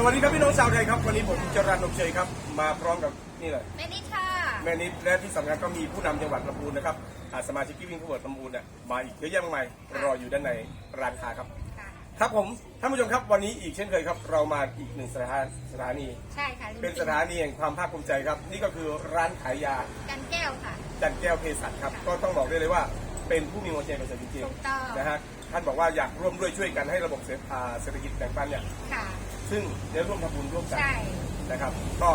สวัสดีครับพี่น้องชาวไทยครับ วันนี้ผมจรัญนมเชยครับ มาพร้อมกับนี่เลยแม่นิดค่ะแม่นิดและที่สำคัญก็มีผู้นำจังหวัดลำพูนนะครับอ่าสมาชิกที่วิ่งผู้เวิร์ดลำพูนเนี่ยมาอีกเยอะแยะมากมายรออยู่ด้านในร้านค้าครับ ค่ะครับผมท่านผู้ชมครับวันนี้อีกเช่นเคยครับ เรามาอีกหนึ่งสถานสถานี ใช่ค่ะเป็นสถานีแห่งความภาคภูมิใจครับ นี่ก็คือร้านขายยากันแก้วค่ะ จันแก้วเภสัชครับก็ต้องบอกได้เลยว่าเป็นผู้มีหัวใจเป็นจริงถูกต้อง ๆนะฮะท่านบอกว่าอยากร่วมด้วยช่วยกันให้ระบบเศรษฐอ่าเศรษฐกิจแบ่งปันเนี่ย ค่ะ ซึ่งได้ร่วมทำบุญร่วมกันใช่ นะครับ ก็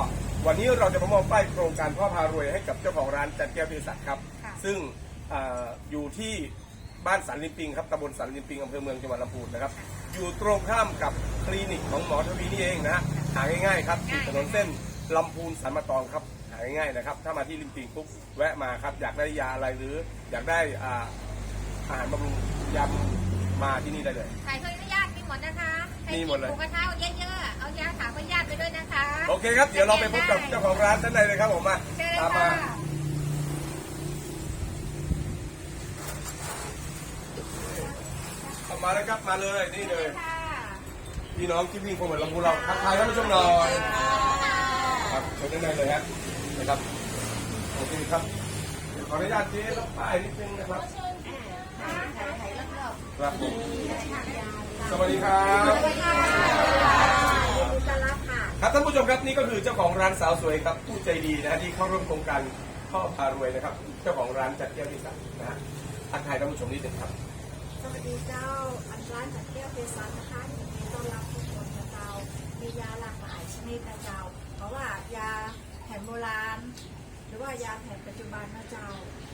วันนี้เราจะมามอบป้ายโครงการพ่อพารวยให้กับเจ้าของร้านจันแก้วเภสัชครับ ค่ะ ซึ่งอ่าอยู่ที่บ้านสันลิมปิงครับตำบลสันลิมปิงอำเภอเมืองจังหวัดลำพูนนะครับ อยู่ตรงข้ามกับคลินิกของหมอทวีนี่เองนะฮะหาง่ายๆครับติดถนนเส้นลำพูนสันมาตองครับหาง่ายๆนะครับ ถ้ามาที่ลิมปิงปุ๊บแวะมาครับ อยากได้ยาอะไรหรืออยากได้อ่าอาหารบำรุงยำมาที่นี่ได้เลยถ่ายถ้วยพยาธิมีหมดนะคะใครมีกินหมดเลย หมูกระทะเอาเยอะ เคครับ เดี๋ยวเราไปพบกับเจ้าของร้านด้านในเลยครับผมมาเชิญตามค่ะมาเอามาเลยครับมาเลยนี่เลย ค่ะพี่น้องที่วิ่งโปรโมทลำพูนเราทักทายท่านผู้ชมหน่อยครับเชิญด้านในเลยฮะนะครับโอเคครับเดี๋ยวขออนุญาตเจ๊รับป้ายนิดนึงนะครับครับผมสวัสดีครับจะรับ ครับท่านผู้ชมครับนี่ก็คือเจ้าของร้านสาวสวยครับผู้ใจดีนะที่เข้าร่วมโครงการพ่อพารวยนะครับ เจ้าของร้านจัดแก้วที่สั่นะฮะทักทายท่านผู้ชมนิดนึงครับ สวัสดีเจ้าอันร้านจัดแก้วเภสัชนะคะยินดีต้อนรับทุกคนนะเจ้ามียาหลากหลายชนิดนะเจ้าเพราะว่ายาแผนโบราณ หรือว่ายาแผนปัจจุบันนะเจ้า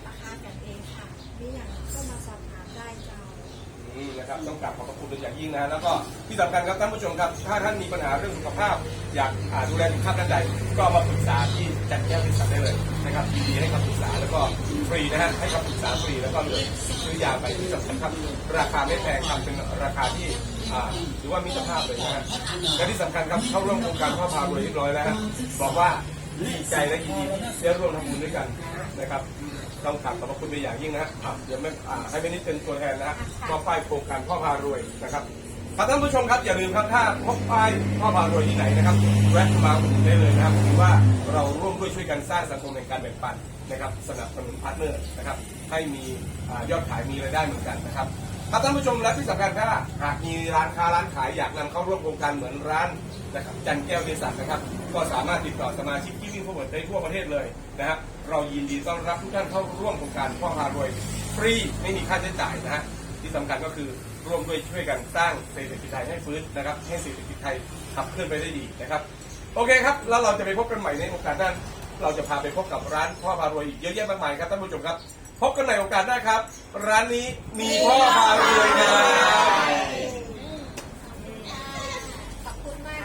ราคากันเองค่ะมีอย่างก็มาสอบถามได้เจ้า นะครับต้องกราบขอบพระคุณเป็นอย่างยิ่งนะแล้วก็ที่สำคัญครับท่านผู้ชมครับ ถ้าท่านมีปัญหาเรื่องสุขภาพ อยากดูแลสุขภาพด้านใดก็มาปรึกษาที่จัดแก้วที่สั่ได้เลยนะครับยินดีให้คำปรึกษาแล้วก็ฟรีนะฮะให้คำปรึกษาฟรีแล้วก็เหลือซื้อยาไปที่สำคัญครับราคาไม่แพงครับเป็นราคาที่ถือว่ามีสภาพเลยนะฮะและที่สำคัญครับเข้าร่วมโครงการพ่อพารวยเรียบร้อยแล้วบอกว่า ดีใจและยินดีที่ได้ร่วมทำบุญด้วยกันนะครับต้องกราบขอบพระคุณเป็นอย่างยิ่งนะฮะอะเดี๋ยวไม่อ่าให้เป็นนิดเป็นตัวแทนนะฮะมอบป้ายโครงการพ่อพารวยนะครับครับท่านผู้ชมครับอย่าลืมครับถ้าพบป้ายพ่อพารวยที่ไหนนะครับแวะมาอุดหนุนได้เลยนะครับถือว่าเราร่วมด้วยช่วยกันสร้างสังคมแห่งการแบ่งปันนะครับสนับสนุนพาร์ทเนอร์นะครับให้มีอ่ายอดขายมีรายได้เหมือนกันนะครับ ครับท่านผู้ชมและที่สำคัญถ้าหากมีร้านค้าร้านขายอยากนำเข้าร่วมโครงการเหมือนร้านนะครับจันแก้วเดสันนะครับ ก็สามารถติดต่อสมาชิกที่วิ่งผู้บริได้ทั่วประเทศเลยนะฮะเรายินดีต้อนรับทุกท่านเข้าร่วมโครงการพ่อพารวยฟรีไม่มีค่าใช้จ่ายนะฮะที่สำคัญก็คือร่วมด้วยช่วยกันสร้างเศรษฐกิจไทยให้ฟื้นนะครับให้เศรษฐกิจไทยขับเคลื่อนไปได้ดีนะครับ โอเคครับ แล้วเราจะไปพบกันใหม่ในโอกาสหน้าเราจะพาไปพบกับร้านพ่อพารวยอีกเยอะแยะมากมายครับท่านผู้ชมครับ พบกันในโอกาสหน้าครับ ร้านนี้มีพ่อพารวยครับ